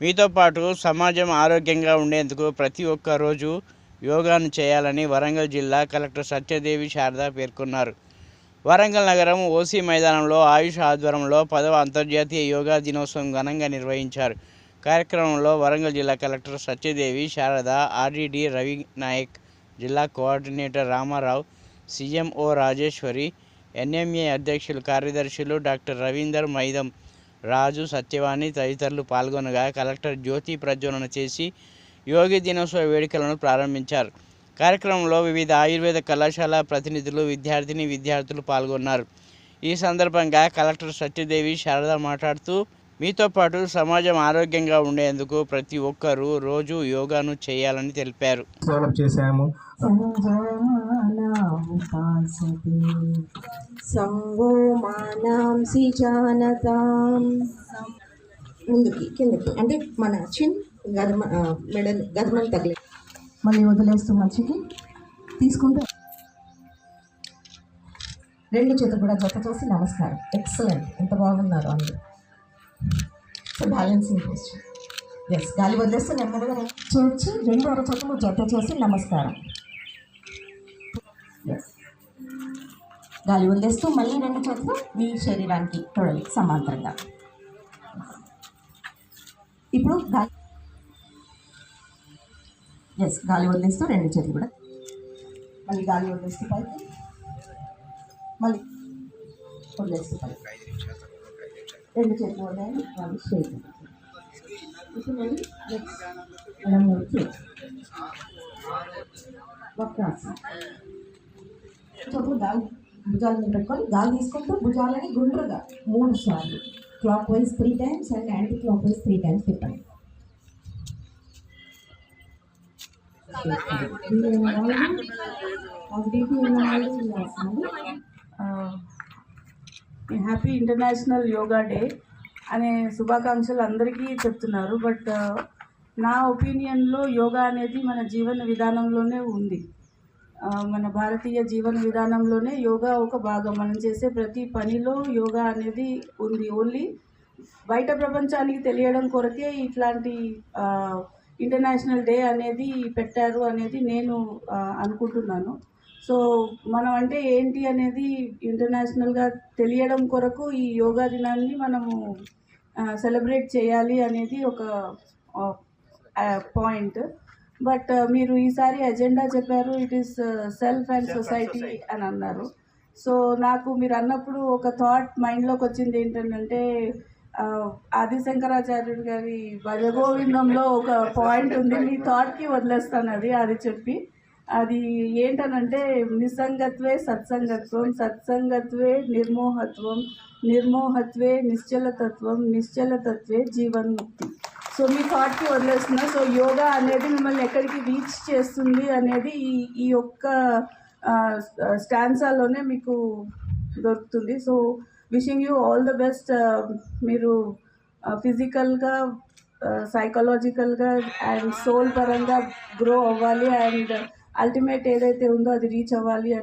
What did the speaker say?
మీతో పాటు సమాజం ఆరోగ్యంగా ఉండేందుకు ప్రతి ఒక్క రోజు యోగాను చేయాలని వరంగల్ జిల్లా కలెక్టర్ సత్యదేవి శారద పేర్కొన్నారు. వరంగల్ నగరం ఓసీ మైదానంలో ఆయుష్ ఆధ్వర్యంలో పదవ అంతర్జాతీయ యోగా దినోత్సవం ఘనంగా నిర్వహించారు. కార్యక్రమంలో వరంగల్ జిల్లా కలెక్టర్ సత్యదేవి శారద ఆర్డీడీ రవి నాయక్ జిల్లా coordinator Ramarao CMO Rajeshwari NMA అధ్యక్షులు కార్యదర్శులు డాక్టర్ రవీందర్ మైదం రాజు సత్యవాణి తదితరులు పాల్గొనగా కలెక్టర్ జ్యోతి ప్రజ్వలన చేసి యోగి దినోత్సవ వేడుకలను ప్రారంభించారు. కార్యక్రమంలో వివిధ ఆయుర్వేద కళాశాల ప్రతినిధులు విద్యార్థిని విద్యార్థులు పాల్గొన్నారు. ఈ సందర్భంగా కలెక్టర్ సత్యదేవి శారద మాట్లాడుతూ మీతో పాటు సమాజం ఆరోగ్యంగా ఉండేందుకు ప్రతి ఒక్కరూ రోజు యోగాను చేయాలని తెలిపారు. చేశాము. సంజానాముపాసతే సంగో మానాంసి జానతాం ముందుకి కిందకి అంటే మన చిన్ గదమ మెడల్ గదమని తగిలి. మళ్ళీ వదిలేస్తూ మంచికి తీసుకుంటూ రెండు చేతులు కూడా జత చేసి నమస్కారం. ఎక్సలెంట్ ఎంత బాగున్నారు అందరూ సో బ్యాలెన్సింగ్ పోస్ట్ ఎస్ గాలి వదిలేస్తే నెమ్మదిగా చేర్చి రెండు అరచేతులు జత చేసి నమస్కారం. గాలి వదిలేస్తూ మళ్ళీ రెండు చేతులు మీ శరీరానికి తొడలి సమాంతరంగా. ఇప్పుడు గాలి ఎస్ గాలి వదిలేస్తూ రెండు చేతులు కూడా. మళ్ళీ గాలి వదిలేస్తూ పైకి. మళ్ళీ వదిలేస్తూ పైకి. రెండు చేతులు వదిలేయండి. మళ్ళీ స్ట్రైట్ ఇప్పుడు మళ్ళీ నెక్స్ట్ ఎడమ వక్రాసనం గాలి. భుజాల మీద పెట్టుకొని గాలి తీసుకుంటూ భుజాలని గుండ్రుగా మూడు సార్లు. Clockwise three times and anticlockwise three times తిప్పండి హ్యాపీ ఇంటర్నేషనల్ యోగా డే అనే శుభాకాంక్షలు అందరికీ చెప్తున్నారు బట్ నా ఒపీనియన్లో యోగా అనేది మన జీవన విధానంలోనే ఉంది. మన భారతీయ జీవన విధానంలోనే యోగా ఒక భాగం. మనం చేసే ప్రతి పనిలో యోగా అనేది ఉంది. ఓన్లీ బయట ప్రపంచానికి తెలియడం కొరకే ఇట్లాంటి ఇంటర్నేషనల్ డే అనేది పెట్టారు అనేది నేను అనుకుంటున్నాను. సో మనం అంటే ఏంటి అనేది ఇంటర్నేషనల్గా తెలియడం కొరకు ఈ యోగా దినాన్ని మనము సెలబ్రేట్ చేయాలి అనేది ఒక పాయింట్ బట్ మీరు ఈసారి ఎజెండా చెప్పారు it is self and society అని అన్నారు. సో నాకు మీరు అన్నప్పుడు ఒక థాట్ మైండ్లోకి వచ్చింది ఏంటంటే ఆ, ఆది శంకరాచార్యుడు గారి భజగోవిందంలో ఒక పాయింట్ ఉంది. మీ థాట్కి వదిలేస్తాను అది అది చెప్పి. అది ఏంటనంటే నిస్సంగత్వే సత్సంగత్వం సత్సంగత్వే నిర్మోహత్వం నిర్మోహత్వే నిశ్చలతత్వం నిశ్చలతత్వే జీవన్ముక్తి. సో మీ థాట్కి వదిలేస్తున్నా. సో యోగా అనేది మిమ్మల్ని ఎక్కడికి రీచ్ చేస్తుంది అనేది ఈ ఈ యొక్క స్టాన్సాలోనే మీకు దొరుకుతుంది. So wishing you all the best మీరు ఫిజికల్గా సైకలాజికల్గా అండ్ సోల్ పరంగా గ్రో అవ్వాలి. అండ్ అల్టిమేట్ ఏదైతే ఉందో అది రీచ్ అవ్వాలి అని